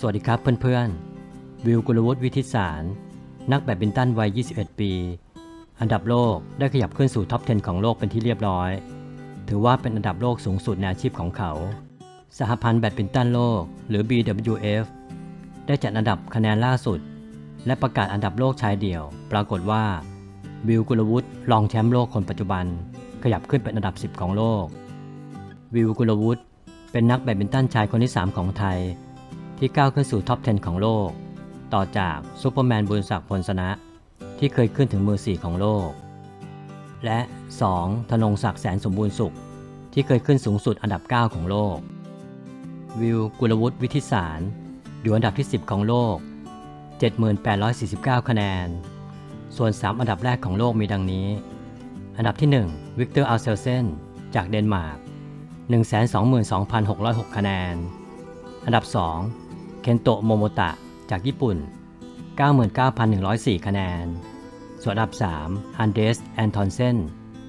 สวัสดีครับเพื่อนๆ วิวกุลวุฒิวิทิสาร นักแบดมินตันวัย 21 ปี อันดับโลกได้ขยับขึ้นสู่ท็อป 10 ของโลกเป็นที่เรียบร้อย ถือว่าเป็นอันดับโลกสูงสุดในอาชีพของเขา สหพันธ์แบดมินตันโลก หรือ BWF ได้จัดอันดับคะแนนล่าสุด และประกาศอันดับโลกชายเดี่ยว ปรากฏว่า วิวกุลวุฒิรองแชมป์โลกคนปัจจุบัน ขยับขึ้นเป็นอันดับ 10 ของโลก วิวกุลวุฒิเป็นนักแบดมินตันชายคนที่ 3 ของไทย ที่ก้าวขึ้นสู่ท็อป 10 ของโลก ต่อจากซูเปอร์แมนบุญศักดิ์พลสนะ ที่เคยขึ้นถึงมือ 4 ของโลก และ 2. ธนงศักดิ์แสนสมบูรณ์สุข ที่เคยขึ้นสูงสุดอันดับ 9 ของโลก วิวกุลวุฒิวิทิสารอยู่อันดับที่ 10 ของโลก 7849 คะแนน ส่วน 3 อันดับแรกของโลกมีดังนี้ อันดับที่ 1 วิกเตอร์อัลเซลเซนจากเดนมาร์ก122,606 คะแนน อันดับ 2 เคนโตะโมโมตะ จากญี่ปุ่น 99,104 คะแนน ส่วนอันดับ3ฮันเดสแอนทอนเซน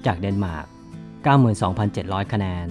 จากเดนมาร์ก 92,700 คะแนน